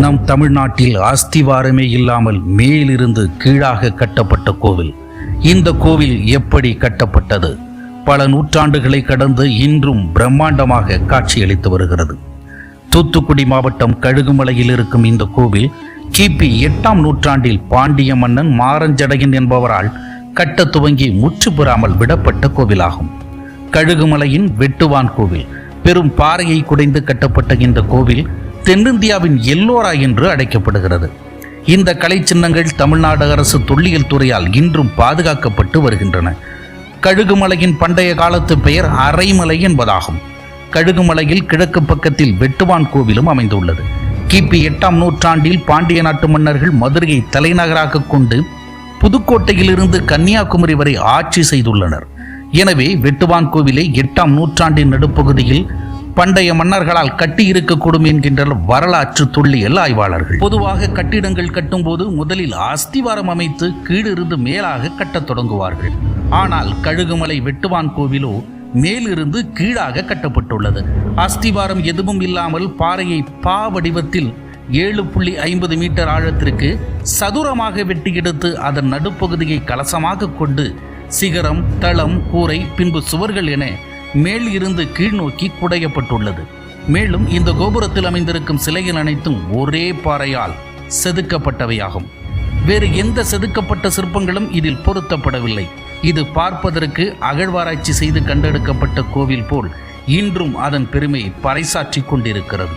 நம் தமிழ்நாட்டில் அஸ்திவாரமே இல்லாமல் மேலிருந்து கீழாக கட்டப்பட்ட கோவில். இந்த கோவில் எப்படி கட்டப்பட்டது? பல நூற்றாண்டுகளை கடந்து இன்றும் பிரம்மாண்டமாக காட்சியளித்து வருகிறது. தூத்துக்குடி மாவட்டம் கழுகுமலையில் இருக்கும் இந்த கோவில் கிபி எட்டாம் நூற்றாண்டில் பாண்டிய மன்னன் மாரஞ்சடையன் என்பவரால் கட்ட துவங்கி முற்று பெறாமல் விடப்பட்ட கோவிலாகும். கழுகுமலையின் வெட்டுவான் கோவில் பெரும் பாறையை குடைந்து கட்டப்பட்ட இந்த கோவில் தென்னிந்தியாவின் எல்லோரா என்று அழைக்கப்படுகிறது. இந்த கலை சின்னங்கள் தமிழ்நாடு அரசு தொல்லியல் துறையால் இன்றும் பாதுகாக்கப்பட்டு வருகின்றன. கழுகுமலையின் பண்டைய காலத்து பெயர் அரைமலை என்பதாகும். கழுகுமலையில் கிழக்கு பக்கத்தில் வெட்டுவான் கோவிலும் அமைந்துள்ளது. கிபி எட்டாம் நூற்றாண்டில் பாண்டிய நாட்டு மன்னர்கள் மதுரையை தலைநகராக கொண்டு புதுக்கோட்டையிலிருந்து கன்னியாகுமரி வரை ஆட்சி செய்துள்ளனர். எனவே வெட்டுவான் கோவிலை எட்டாம் நூற்றாண்டின் நடுப்பகுதியில் பண்டைய மன்னர்களால் கட்டியிருக்கக்கூடும் என்கின்ற வரலாற்று துள்ளியல் ஆய்வாளர்கள். பொதுவாக கட்டிடங்கள் கட்டும்போது முதலில் அஸ்திவாரம் அமைத்து கீழிருந்து மேலாக கட்டத் தொடங்குவார்கள். ஆனால் கழுகுமலை வெட்டுவான் கோவிலோ மேலிருந்து கீழாக கட்டப்பட்டுள்ளது. அஸ்திவாரம் எதுவும் இல்லாமல் பாறையை பா வடிவத்தில் ஏழு புள்ளி ஐம்பது மீட்டர் ஆழத்திற்கு சதுரமாக வெட்டி எடுத்து அதன் நடுப்பகுதியை கலசமாக கொண்டு சிகரம் தளம் கூரை பின்பு சுவர்கள் என மேல் இருந்து கீழ் நோக்கி குடையப்பட்டுள்ளது. மேலும் இந்த கோபுரத்தில் அமைந்திருக்கும் சிலைகள் அனைத்தும் ஒரே பாறையால் செதுக்கப்பட்டவையாகும். வேறு எந்த செதுக்கப்பட்ட சிற்பங்களும் இதில் பொருத்தப்படவில்லை. இது பார்ப்பதற்கு அகழ்வாராய்ச்சி செய்து கண்டெடுக்கப்பட்ட கோவில் போல் இன்றும் அதன் பெருமையை பறைசாற்றி கொண்டிருக்கிறது.